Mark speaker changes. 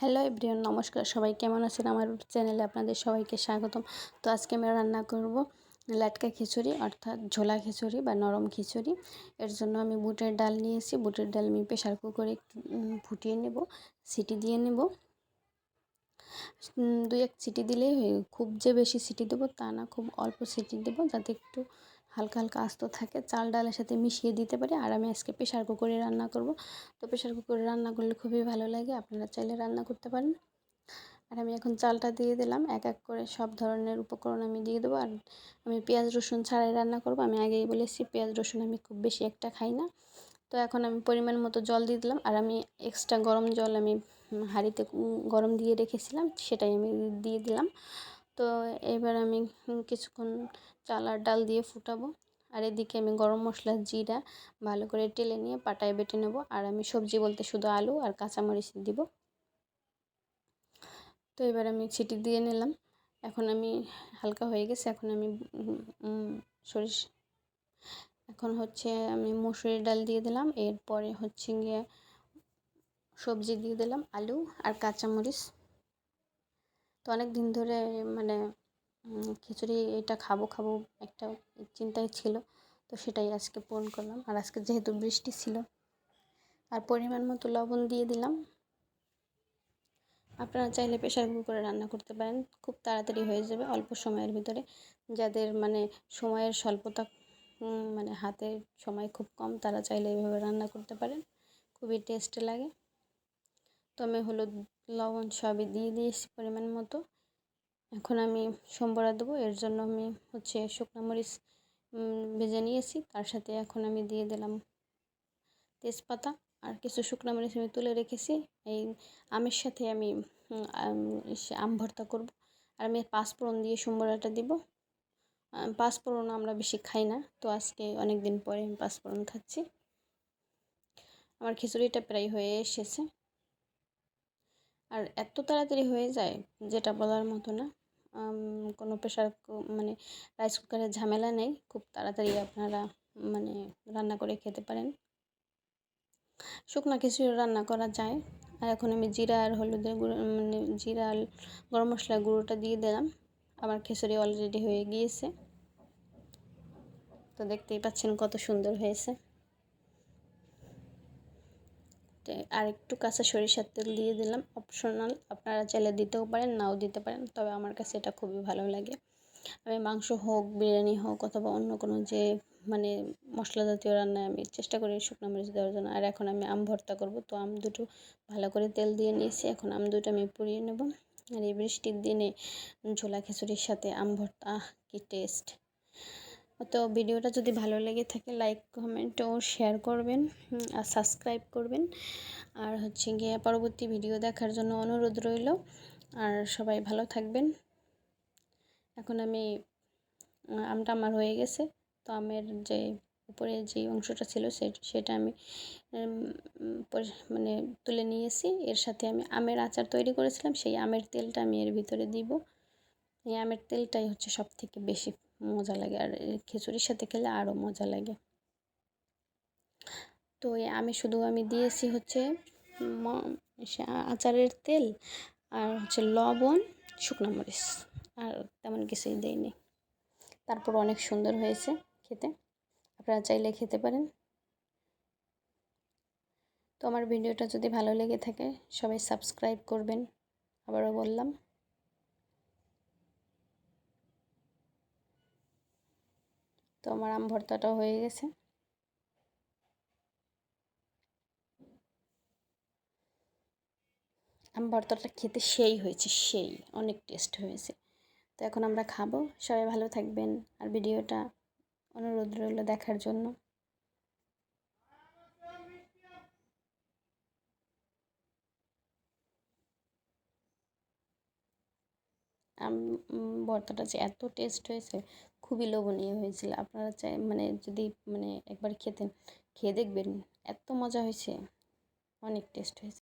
Speaker 1: Hello everyone, নমস্কার। সবাই কেমন আছেন? আমার চ্যানেলে আপনাদের সবাইকে স্বাগতম। তো আজকে আমি রান্না করব লাটকা খিচুড়ি, অর্থাৎ ঝোলা খিচুড়ি বা নরম খিচুড়ি। এর জন্য আমি বুটের ডাল নিয়েছি। বুটের ডাল আমি প্রেশার কুকারে ফুটিয়ে নেব, সিটি দিয়ে নেব। দুই এক সিটি দিলেই খুব যে বেশি সিটি দেবো তা না, খুব অল্প সিটি দেবো যাতে একটু হালকা হালকা আস্ত থাকে, চাল, ডালের সাথে মিশিয়ে দিতে পারি। আর আমি আজকে প্রেশার কুকারে রান্না করব। তো প্রেশার কুকারে রান্না করলে খুবই ভালো লাগে, আপনারা চাইলে রান্না করতে পারেন। আর আমি এখন চালটা দিয়ে দিলাম, এক এক করে সব ধরনের উপকরণ আমি দিয়ে দেবো। আর আমি পেঁয়াজ, রসুন ছাড়াই রান্না করব। আমি আগেই বলেছি, পেঁয়াজ, রসুন আমি খুব বেশি একটা খাই না। তো এখন আমি পরিমাণ মতো জল দিয়ে দিলাম। আর আমি এক্সট্রা গরম জল আমি হাঁড়িতে গরম দিয়ে রেখেছিলাম, সেটাই আমি দিয়ে দিলাম। তো এবার আমি কিছুক্ষণ চাল আর ডাল দিয়ে ফুটাবো। আর এদিকে আমি গরম মশলা জিরা ভালো করে টেলে নিয়ে পাটায় বেটে নেব। আর আমি সবজি বলতে শুধু আলু আর কাঁচামরিচ দিব। তো এবার আমি ছিটি দিয়ে নিলাম। এখন আমি হালকা হয়ে গেছে। এখন আমি সরিষ এখন হচ্ছে আমি মুসুরির ডাল দিয়ে দিলাম। এরপরে হচ্ছে গিয়ে সবজি দিয়ে দিলাম আলু আর কাঁচামরিচ। তো অনেক দিন ধরে মানে খিচুড়ি এটা খাব খাব একটা চিন্তায় ছিল। তো সেটাই আজকে পূরণ করলাম। আর আজকে যেহেতু বৃষ্টি ছিল, আর পরিমাণ মতো লবণ দিয়ে দিলাম। আপনারা চাইলে প্রেশার কুকারে রান্না করতে পারেন। খুব তাড়াতাড়ি হয়ে যাবে অল্প সময়ের ভিতরে। যাদের মানে সময়ের স্বল্পতা মানে হাতে সময় খুব কম, তারা চাইলে এভাবে রান্না করতে পারেন। খুবই টেস্ট লাগে। তো আমি হলুদ, লবণ সবই দিয়ে দিয়েছি পরিমাণ মতো। এখন আমি সম্বরা দেবো, এর জন্য আমি হচ্ছে শুকনো মরিচ ভেজে নিয়েছি। তার সাথে এখন আমি দিয়ে দিলাম তেজপাতা আর কিছু শুকনো মরিচ আমি তুলে রেখেছি। এই আমের সাথে আমি আম ভর্তা করব। আর আমি পাঁচফোড়ন দিয়ে সম্বরাটা দিব। পাঁচফোড়ন আমরা বেশি খাই না, তো আজকে অনেক দিন পরে আমি পাঁচফোড়ন খাচ্ছি। আমার খিচুড়িটা প্রায় হয়ে এসেছে। আর এত তাড়াতাড়ি হয়ে যায় যেটা বলার মতো না। কোনো প্রেশার মানে রাইস কুকারের ঝামেলা নেই। খুব তাড়াতাড়ি আপনারা মানে রান্না করে খেতে পারেন। শুকনো খিচুড়ি রান্না করা যায়। আর এখন আমি জিরা আর হলুদের গুঁড়ো মানে জিরা আর গরম মশলার গুঁড়োটা দিয়ে দিলাম। আমার খিচুড়ি অলরেডি হয়ে গিয়েছে। তো দেখতেই পাচ্ছেন কত সুন্দর হয়েছে। আর একটু কাঁচা সরিষার তেল দিয়ে দিলাম। অপশনাল আপনারা চাইলে দিতেও পারেন, নাও দিতে পারেন, তবে আমার কাছে এটা খুবই ভালো লাগে। আমি মাংস হোক, বিরিয়ানি হোক অথবা অন্য কোনো যে মানে মশলা জাতীয় রান্নায় আমি চেষ্টা করি শুকনো মরিচ দেওয়ার জন্য। আর এখন আমি আম ভর্তা করব, তো আম দুটো ভালো করে তেল দিয়ে নিয়েছি। এখন আম দুটো আমি পুড়িয়ে নেব। আর এই বৃষ্টির দিনে ঝোলা খিচুড়ির সাথে আম ভর্তা, কি টেস্ট তো ভিডিওটা যদি ভালো লেগে থাকে লাইক কমেন্ট ও শেয়ার করবেন আর সাবস্ক্রাইব করবেন। আর হচ্ছে গিয়ে পরবর্তী ভিডিও দেখার জন্য অনুরোধ রইল। আর সবাই ভালো থাকবেন। এখন আমি, আমটা আমার হয়ে গেছে। তো আমের যে উপরে যে অংশটা ছিল সেটা আমি মানে তুলে নিয়েছি। এর সাথে আমি আমের আচার তৈরি করেছিলাম। সেই আমের তেলটা আমি এর ভিতরে দিব। এই আমের তেলটাই হচ্ছে সব থেকে বেশি মজা লাগে। আর খিচুড়ির সাথে খেলে আরও মজা লাগে। তো আমি শুধু আমি দিয়েছি হচ্ছে আচারের তেল আর হচ্ছে লবণ, শুকনো মরিচ। আর তেমন কিছুই দেয়নি তারপর অনেক সুন্দর হয়েছে খেতে। আপনারা চাইলে খেতে পারেন। তো আমার ভিডিওটা যদি ভালো লেগে থাকে, সবাই সাবস্ক্রাইব করবেন। আবারও বললাম। তো আমার আম ভর্তাটাও হয়ে গেছে। আম ভর্তাটা খেতে সেই হয়েছে, সেই অনেক টেস্ট হয়েছে। তো এখন আমরা খাব। সবাই ভালো থাকবেন। আর ভিডিওটা অনুরোধ রইল দেখার জন্য। আম ভর্তাটা যে এত টেস্ট হয়েছে খুবই লোভনীয় হয়েছিল। আপনারা চাই মানে যদি মানে একবার খেতেন, খেয়ে দেখবেন, এত মজা হয়েছে, অনেক টেস্ট হয়েছে।